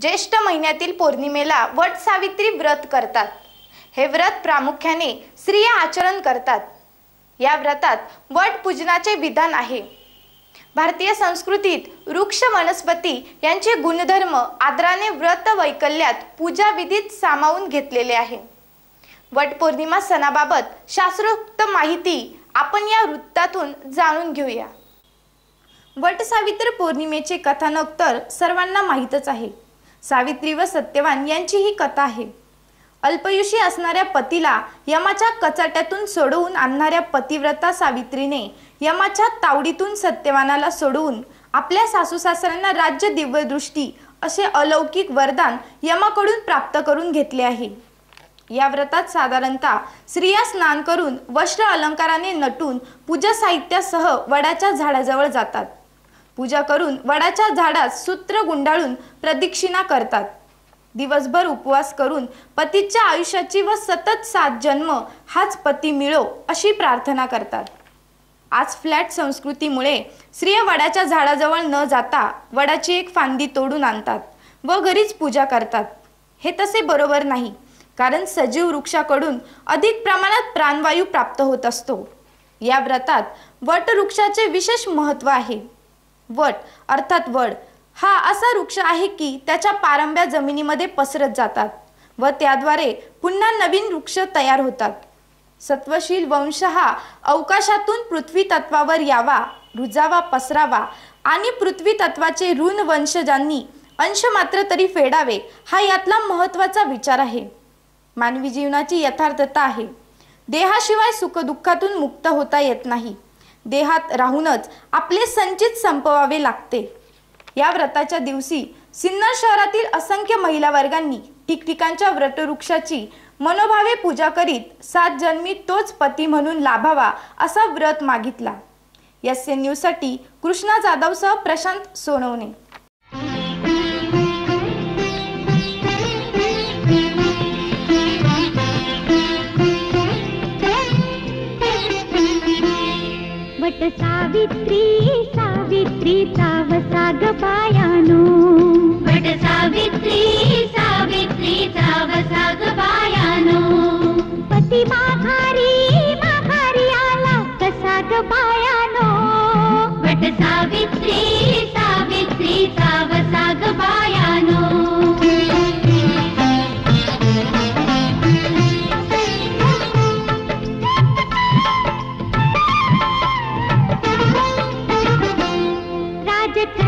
ज्येष्ठ महिन्यातील पौर्णिमेला वट सावित्री व्रत करतात. हे व्रत प्रामुख्याने स्त्रिया आचरण करतात. या व्रतात वट पूजनाचे विधान आहे. भारतीय संस्कृतीत वृक्ष वनस्पती यांचे गुणधर्म आदराने व्रत वैकल्यात पूजाविधीत सामावून घेतलेले आहे. वटपौर्णिमा सणाबाबत शास्त्रोक्त माहिती आपण या वृत्तातून जाणून घेऊया. वट सावित्र पौर्णिमेचे कथानक तर सर्वांना माहीतच आहे. सावित्री व सत्यवान यांची ही कथा आहे. अल्पयुषी असणाऱ्या पतीला यमाच्या कचाट्यातून सोडवून आणणाऱ्या पतिव्रता सावित्रीने यमाच्या तावडीतून सत्यवानाला सोडवून आपल्या सासू सासऱ्यांना राज्य दिव्यदृष्टी असे अलौकिक वरदान यमाकडून प्राप्त करून घेतले आहे. या व्रतात साधारणतः स्त्रिया स्नान करून वस्त्र अलंकाराने नटून पूजा साहित्यासह वडाच्या झाडाजवळ जातात. पूजा करून वडाच्या झाडात सूत्र गुंडाळून प्रदक्षिणा करतात. दिवसभर उपवास करून पतीच्या आयुष्याची व सतत सात जन्म हाच पती मिळो अशी प्रार्थना करतात. आज फ्लॅट संस्कृतीमुळे स्त्रिया वडाच्या झाडाजवळ न जाता वडाची एक फांदी तोडून आणतात व घरीच पूजा करतात. हे तसे बरोबर नाही कारण सजीव वृक्षाकडून अधिक प्रमाणात प्राणवायू प्राप्त होत असतो. या व्रतात वटवृक्षाचे विशेष महत्त्व आहे. वट अर्थात वड. हा असा वृक्ष आहे की त्याच्या पारंब्या जमिनीमध्ये पसरत जातात व त्याद्वारे पुन्हा नवीन वृक्ष तयार होतात. सत्वशील वंश हा अवकाशातून पृथ्वी तत्वावर यावा रुजावा पसरावा आणि पृथ्वी तत्वाचे ऋण वंशजांनी अंश मात्र तरी फेडावे हा यातला महत्त्वाचा विचार आहे. मानवी जीवनाची यथार्थता आहे. देहाशिवाय सुखदुःखातून मुक्त होता येत नाही. देहात राहूनच आपले संचित संपवावे लागते. या व्रताच्या दिवशी सिन्नर शहरातील असंख्य महिला वर्गांनी ठिकठिकाणच्या व्रतवृक्षाची मनोभावे पूजा करीत सात जन्मी तोच पती म्हणून लाभावा असा व्रत मागितला. एस एन न्यूजसाठी कृष्णा जाधवसह प्रशांत सोनवणे. वट सावित्री सावित्रीचा वसाग पायानो वट सावित्री सावित्रीचा वसाग पायानो पती माघारी माघारी आला कसा ग पायानो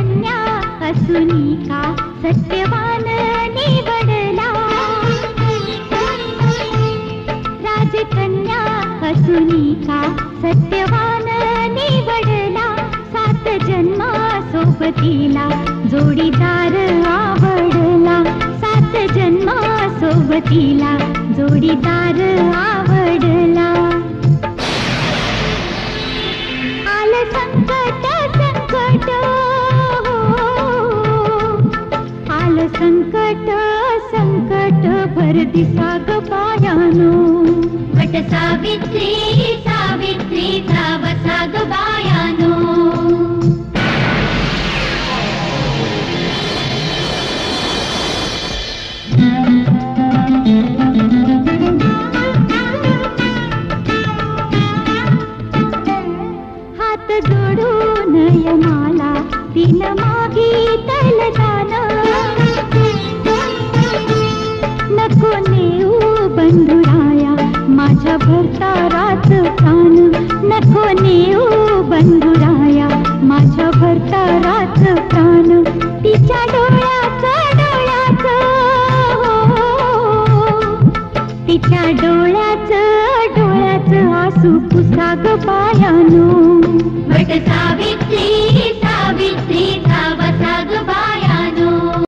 राजकन्या असुनी का सत्यवान निवडला? राजकन्या असुनी का सत्यवान निवडला? सात जन्मा सोबतीला जोडीदार आवडला. सात जन्मा सोबतीला ಸಂಕಟ ಸಂಕಟ ಬರದಿ ಸಾಗ ಪಾಯಾನು ಬಟ ಸಾವಿತ್ರಿ ಸಾವಿತ್ರಿ ಸಾ घरचा भरतारात प्राण नको नेऊ बंधुराया. माझ्या भरतारात प्राण तिच्या डोळ्याचा डोळ्याचा. तिच्या डोळ्याच डोळ्याच आसू पुसाग पायानो. सावित्री